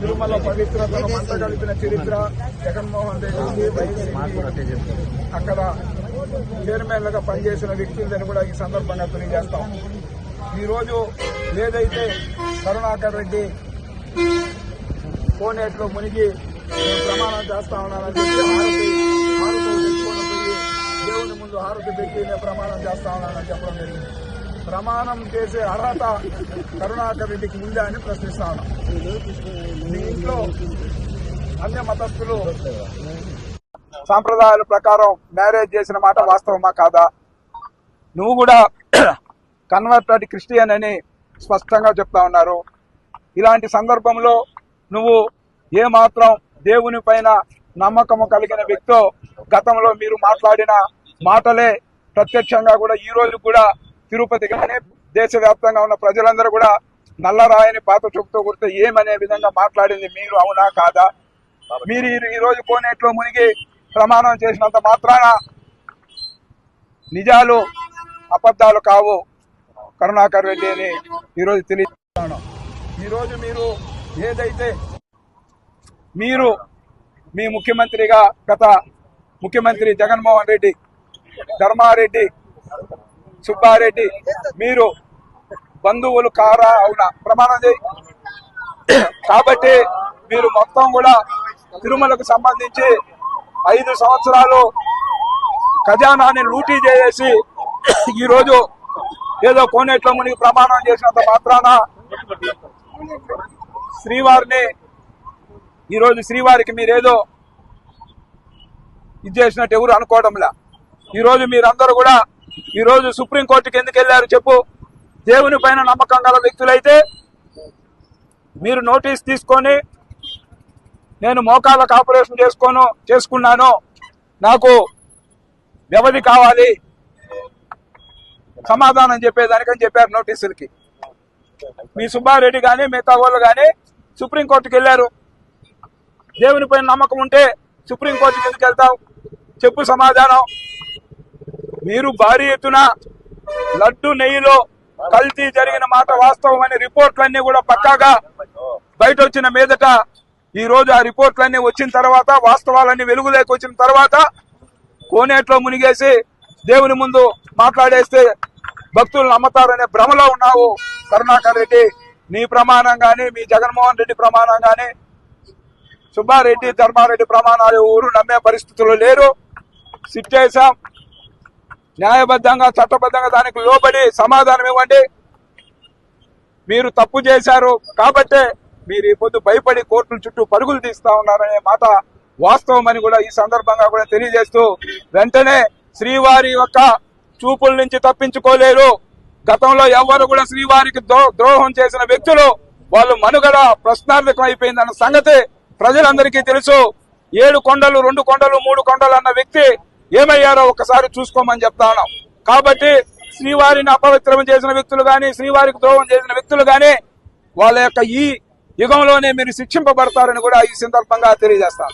తిరుమల పవిత్రతను మంట కలిపిన చరిత్ర జగన్మోహన్ రెడ్డి అక్కడ అక్కడ గా పనిచేసిన వ్యక్తులని కూడా ఈ సందర్భంగా తెలియజేస్తాం. ఈరోజు ఏదైతే కరుణాకర్ రెడ్డి కోనేట్లో మునిగి ప్రమాణం చేస్తా ఉన్నానని చెప్పి హారతి తెచ్చుకొని దేవుని ముందు హారతి పెట్టి నేను ప్రమాణం చేస్తా ఉన్నానని చెప్పడం జరిగింది. ప్రమాణం చేసే అర్హత కరుణాకర్ రెడ్డికి ఉందా అని ప్రశ్నిస్తాను దీంట్లో అన్య మతస్థులు సాంప్రదాయాల ప్రకారం మ్యారేజ్ చేసిన మాట వాస్తవమా కాదా? నువ్వు కూడా కన్వర్టెడ్ క్రిస్టియన్ అని స్పష్టంగా చెప్తా ఉన్నారు. ఇలాంటి సందర్భంలో నువ్వు ఏ మాత్రం దేవుని పైన నమ్మకము కలిగిన వ్యక్తో గతంలో మీరు మాట్లాడిన మాటలే ప్రత్యక్షంగా కూడా ఈ రోజు కూడా తిరుపతి కానీ దేశవ్యాప్తంగా ఉన్న ప్రజలందరూ కూడా నల్లరాయని పాత చూపుతో కొడితే ఏమనే విధంగా మాట్లాడింది మీరు అవునా కాదా? మీరు ఈ రోజు కోనేట్లో మునిగి ప్రమాణం చేసినంత మాత్రాన నిజాలు అబద్ధాలు కావు. కరుణాకర్ రెడ్డి అని ఈరోజు తెలియజేస్తాను. ఈరోజు మీరు ఏదైతే మీరు మీ ముఖ్యమంత్రిగా గత ముఖ్యమంత్రి జగన్మోహన్ రెడ్డి ధర్మారెడ్డి సుబ్బారెడ్డి మీరు బంధువులు కారా? అవునా? ప్రమాణం చేయి. కాబట్టి మీరు మొత్తం కూడా తిరుమలకు సంబంధించి ఐదు సంవత్సరాలు ఖజానాని లూటీ చేసి ఈరోజు ఏదో కోనేట్ల మునికి ప్రమాణం చేసినంత మాత్రాన శ్రీవారిని ఈరోజు శ్రీవారికి మీరేదో ఇది చేసినట్టు ఎవరు అనుకోవడంలా. ఈరోజు మీరందరూ కూడా ఈ రోజు సుప్రీంకోర్టుకి ఎందుకు వెళ్ళారు చెప్పు? దేవుని పైన నమ్మకం గల వ్యక్తులైతే మీరు నోటీస్ తీసుకొని నేను మోకాళ్ళకు ఆపరేషన్ చేసుకోను చేసుకున్నాను. నాకు వ్యవధి కావాలి. సమాధానం చెప్పేదానికని చెప్పారు నోటీసులకి. మీ సుబ్బారెడ్డి కానీ మిగతా వాళ్ళు కానీ సుప్రీంకోర్టుకి వెళ్ళారు. దేవుని పైన నమ్మకం ఉంటే సుప్రీంకోర్టుకి ఎందుకు వెళ్తావు? చెప్పు సమాధానం. మీరు భారీ ఎత్తున లడ్డు నెయ్యిలో కల్తీ జరిగిన మాట వాస్తవం అనే రిపోర్ట్లన్నీ కూడా పక్కాగా బయట వచ్చిన మీదట ఈ రోజు ఆ రిపోర్ట్లన్నీ వచ్చిన తర్వాత వాస్తవాలన్నీ వెలుగులోకి వచ్చిన తర్వాత కోనేట్లో మునిగేసి దేవుని ముందు మాట్లాడేస్తే భక్తులు నమ్మతారనే భ్రమలో ఉన్నావు కరుణాకర్ రెడ్డి. నీ ప్రమాణం గాని మీ జగన్మోహన్ రెడ్డి ప్రమాణం గాని సుబ్బారెడ్డి ధర్మారెడ్డి ప్రమాణాలు ఊరు నమ్మే పరిస్థితులు లేరు. సిట్ చేశాం న్యాయబద్ధంగా చట్టబద్ధంగా దానికి లోబడి సమాధానం ఇవ్వండి. మీరు తప్పు చేశారు కాబట్టే మీరు ఈ పొద్దు భయపడి కోర్టుల చుట్టూ పరుగులు తీస్తా ఉన్నారనే మాట వాస్తవం అని కూడా ఈ సందర్భంగా కూడా తెలియజేస్తూ వెంటనే శ్రీవారి యొక్క చూపుల నుంచి తప్పించుకోలేరు. గతంలో ఎవరు కూడా శ్రీవారికి ద్రోహం చేసిన వ్యక్తులు వాళ్ళు మనుగడ ప్రశ్నార్థకం అయిపోయిందన్న సంగతి ప్రజలందరికీ తెలుసు. ఏడు కొండలు రెండు కొండలు మూడు కొండలు అన్న వ్యక్తి ఏమయ్యారో ఒకసారి చూసుకోమని చెప్తాను కాబట్టి శ్రీవారిని అపవిత్రం చేసిన వ్యక్తులు గాని శ్రీవారికి ద్రోహం చేసిన వ్యక్తులు గాని వాళ్ళ యొక్క ఈ యుగంలోనే మీరు శిక్షింపబడతారని కూడా ఈ సందర్భంగా తెలియజేస్తాను.